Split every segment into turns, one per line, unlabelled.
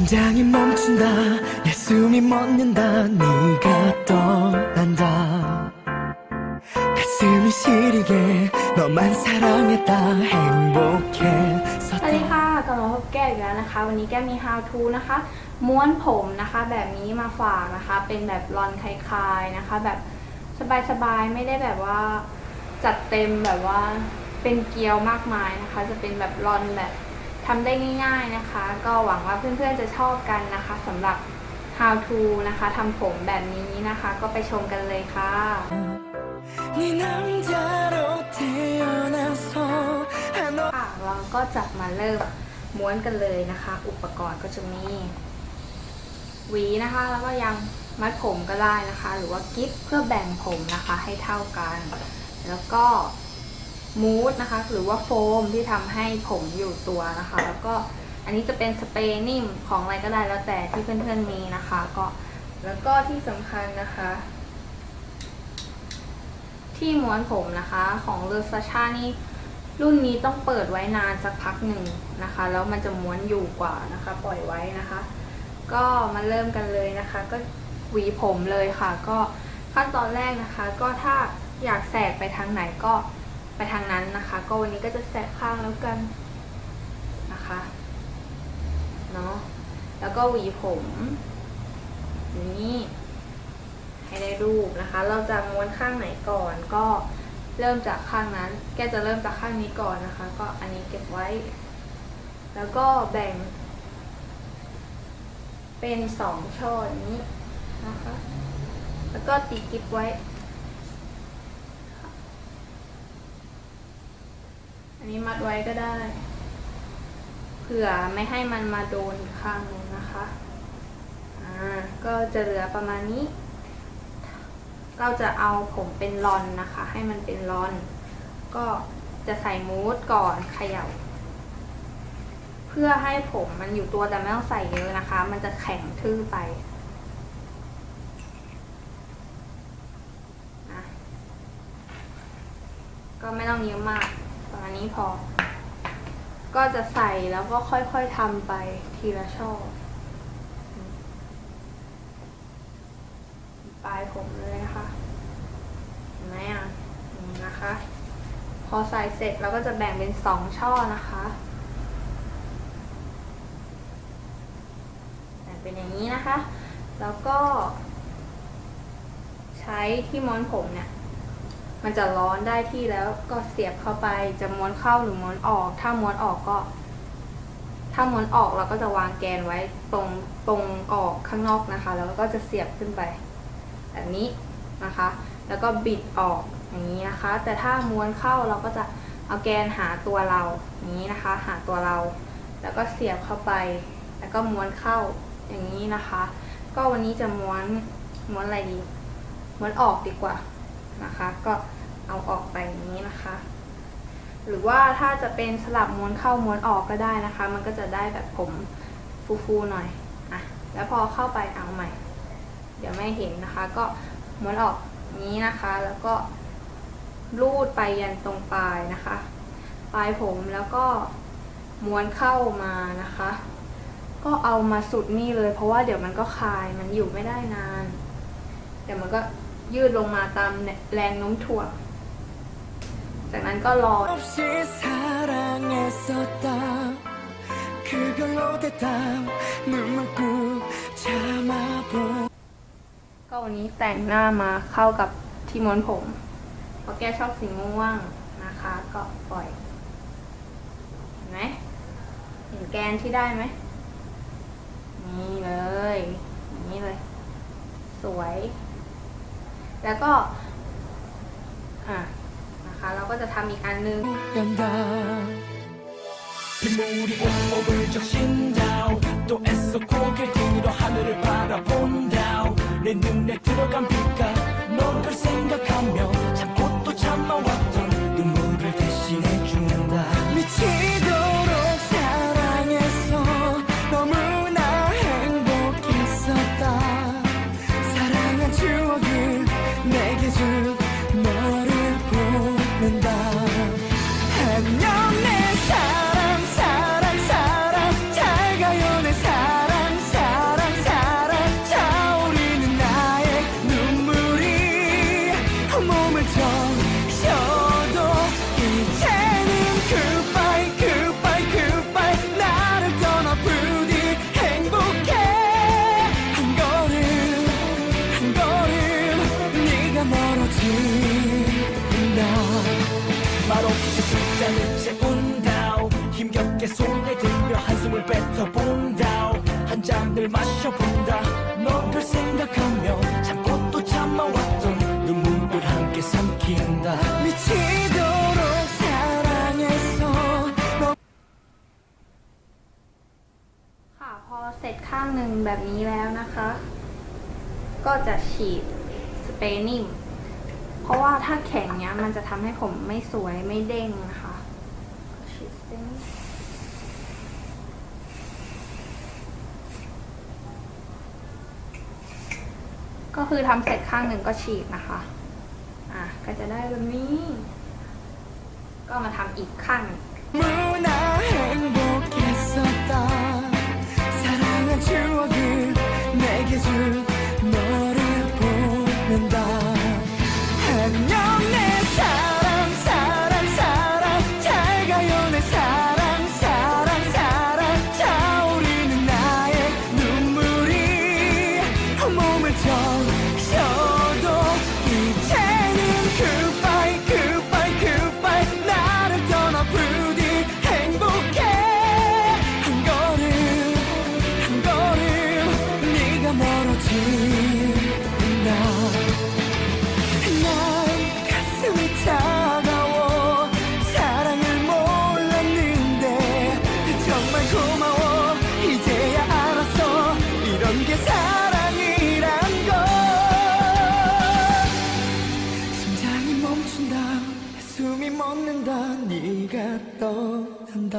심장이 멈춘다 내 숨이 멎는다 네가 떠난다 가슴이 시리게 너만 사랑했다
ส
행복했었다
วัสดีค่ะกลับมาพบแก้วอีกแล้วนะคะ วันนี้แก้วมี how to นะคะ ม้วนผมนะคะ แบบนี้มาฝากนะคะ เป็นแบบรอนคลายๆนะคะ แบบสบายๆ ไม่ได้แบบว่าจัดเต็มแบบว่าเป็นเกลียวมากมายนะคะ จะเป็นแบบรอนแบบ ทำได้ง่ายๆนะคะ ก็หวังว่าเพื่อนๆจะชอบกันนะคะสำหรับ how to นะคะทำผมแบบนี้นะคะ ก็ไปชมกันเลยค่ะค่ะเราก็จับมาเริ่มม้วนกันเลยนะคะ อุปกรณ์ก็จะมีหวีนะคะ แล้วก็ยังมัดผมก็ได้นะคะ หรือว่ากิ๊บเพื่อแบ่งผมนะคะให้เท่ากัน แล้วก็ มูสนะคะ หรือว่าโฟมที่ทำให้ผมอยู่ตัวนะคะ แล้วก็อันนี้จะเป็นสเปรย์นิ่มของอะไรก็ได้แล้วแต่ที่เพื่อนๆมีนะคะ ก็แล้วก็ที่สำคัญนะคะ ที่ม้วนผมนะคะของเลอซาชานี่รุ่นนี้ต้องเปิดไว้นานสักพักหนึ่งนะคะ แล้วมันจะม้วนอยู่กว่านะคะ ปล่อยไว้นะคะ ก็มาเริ่มกันเลยนะคะ ก็หวีผมเลยค่ะ ก็ขั้นตอนแรกนะคะ ก็ถ้าอยากแสกไปทางไหนก็ ไปทางนั้นนะคะ ก็วันนี้ก็จะแสกข้างแล้วกันนะคะเนาะแล้วก็หวีผมนี่ให้ได้รูปนะคะ เราจะม้วนข้างไหนก่อนก็เริ่มจากข้างนั้น แกจะเริ่มจากข้างนี้ก่อนนะคะ ก็อันนี้เก็บไว้ แล้วก็แบ่ง เป็นสองช่ออย่างนี้นะคะ แล้วก็ติดกิ๊บไว้ อันนี้มัดไว้ก็ได้ เผื่อไม่ให้มันมาโดนข้างนึงนะคะอ่าก็จะเหลือประมาณนี้ เราจะเอาผมเป็นรอนนะคะ ให้มันเป็นรอน ก็จะใส่มูสก่อนเขย่าเพื่อให้ผมมันอยู่ตัวแต่ไม่ต้องใส่เยอะนะคะ มันจะแข็งทื่อไปนะก็ไม่ต้องเยอะมากาณนี้พอ ก็จะใส่แล้วก็ค่อยๆทำไปทีละช่อปลายผมเลยนะคะเห็นไหมอะนะคะ พอใส่เสร็จเราก็จะแบ่งเป็นสองช่อนะคะแบ่งเป็นอย่างนี้นะคะ แล้วก็ ใช้ที่ม้วนผมเนี่ย มันจะร้อนได้ที่แล้วก็เสียบเข้าไปจะม้วนเข้าหรือม้วนออก ถ้าม้วนออกก็ ถ้าม้วนออกเราก็จะวางแกนไว้ตรงตรงออกข้างนอกนะคะ แล้วก็จะเสียบขึ้นไปแบบนี้นะคะ แล้วก็บิดออกอย่างนี้นะคะ แต่ถ้าม้วนเข้าเราก็จะเอาแกนหาตัวเราอย่างนี้นะคะ หาตัวเรา แล้วก็เสียบเข้าไป แล้วก็ม้วนเข้าอย่างนี้นะคะ ก็วันนี้จะม้วนม้วนอะไรดีม้วนออกดีกว่า นะคะ ก็เอาออกไปนี้นะคะ หรือว่าถ้าจะเป็นสลับม้วนเข้าม้วนออกก็ได้นะคะ มันก็จะได้แบบผมฟูๆหน่อยอะแล้วพอเข้าไปเอาใหม่ เดี๋ยวไม่เห็นนะคะ ก็ม้วนออกนี้นะคะ แล้วก็ลูดไปยันตรงปลายนะคะ ปลายผมแล้วก็ม้วนเข้ามานะคะ ก็เอามาสุดนี่เลย เพราะว่าเดี๋ยวมันก็คลายมันอยู่ไม่ได้นาน เดี๋ยวมันก็ ยืดลงมาตามแรงโน้มถ่วง จากนั้นก็รอ ก็วันนี้แต่งหน้ามาเข้ากับที่ม้วนผม เพราะแกชอบสีม่วงนะคะก็ปล่อย เห็นไหมเห็นแกนที่ได้ไหมนี่เลย นี่เลย สวย แล้วก็อ่านะคะเราก็จะทำอีกอันนึง
แารหนึ่ง 잔을 마셔본다 너를 생각하며 참고 또 참아왔던 눈물을 함께 삼킨다 미치도록 사랑했어 너
ค่ะพอเสร็จข้างหนึ่งแบบนี้แล้วนะคะ ก็จะฉีดสเปรย์นิ่ม เพราะว่าถ้าแข็งเนี้ยมันจะทำให้ผมไม่สวยไม่เด้งนะคะฉีดสเปรย์นิ่ม คือทำเสร็จข้างหนึ่งก็ฉีกนะคะ อะก็จะได้แบบนี้ ก็มาทำอีกข้าง
มือหนาแห่งบ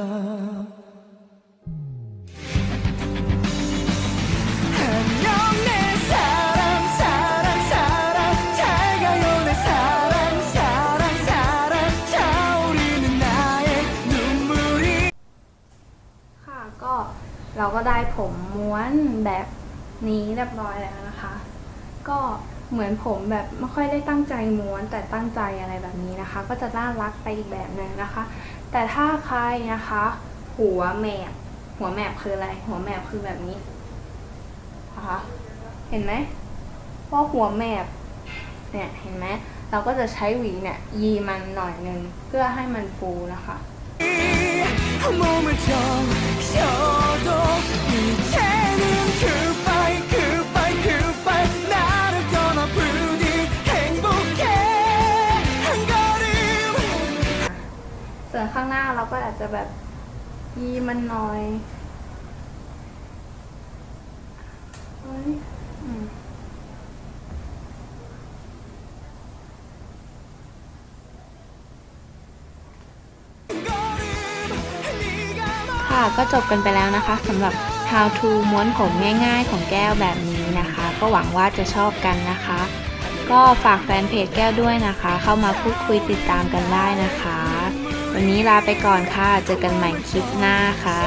ค่ะก็เราก็ได้ผมม้วนแบบนี้เรียบร้อยแล้วนะคะ ก็เหมือนผมแบบไม่ค่อยได้ตั้งใจม้วนแต่ตั้งใจอะไรแบบนี้นะคะ ก็จะน่ารักไปอีกแบบหนึ่งนะคะ แต่ถ้าใครนะคะ หัวแมบหัวแมบคืออะไร หัวแมบคือแบบนี้นะคะเห็นไหมว่าหัวแมบเนี่ยเห็นไหมเราก็จะใช้หวีเนี่ยยีมันหน่อยนึงเพื่อให้มันฟูนะคะางหน้าเราก็อาจจะแบบยีมันหน่อยค่ะก็จบกันไปแล้วนะคะสำหรับ how to ม้วนผมง่าย ๆ ของแก้วแบบนี้นะคะ ก็หวังว่าจะชอบกันนะคะ ก็ฝากแฟนเพจแก้วด้วยนะคะ เข้ามาพูดคุยติดตามกันได้นะคะ วันนี้ลาไปก่อนค่ะ เจอกันใหม่คลิปหน้าค่ะ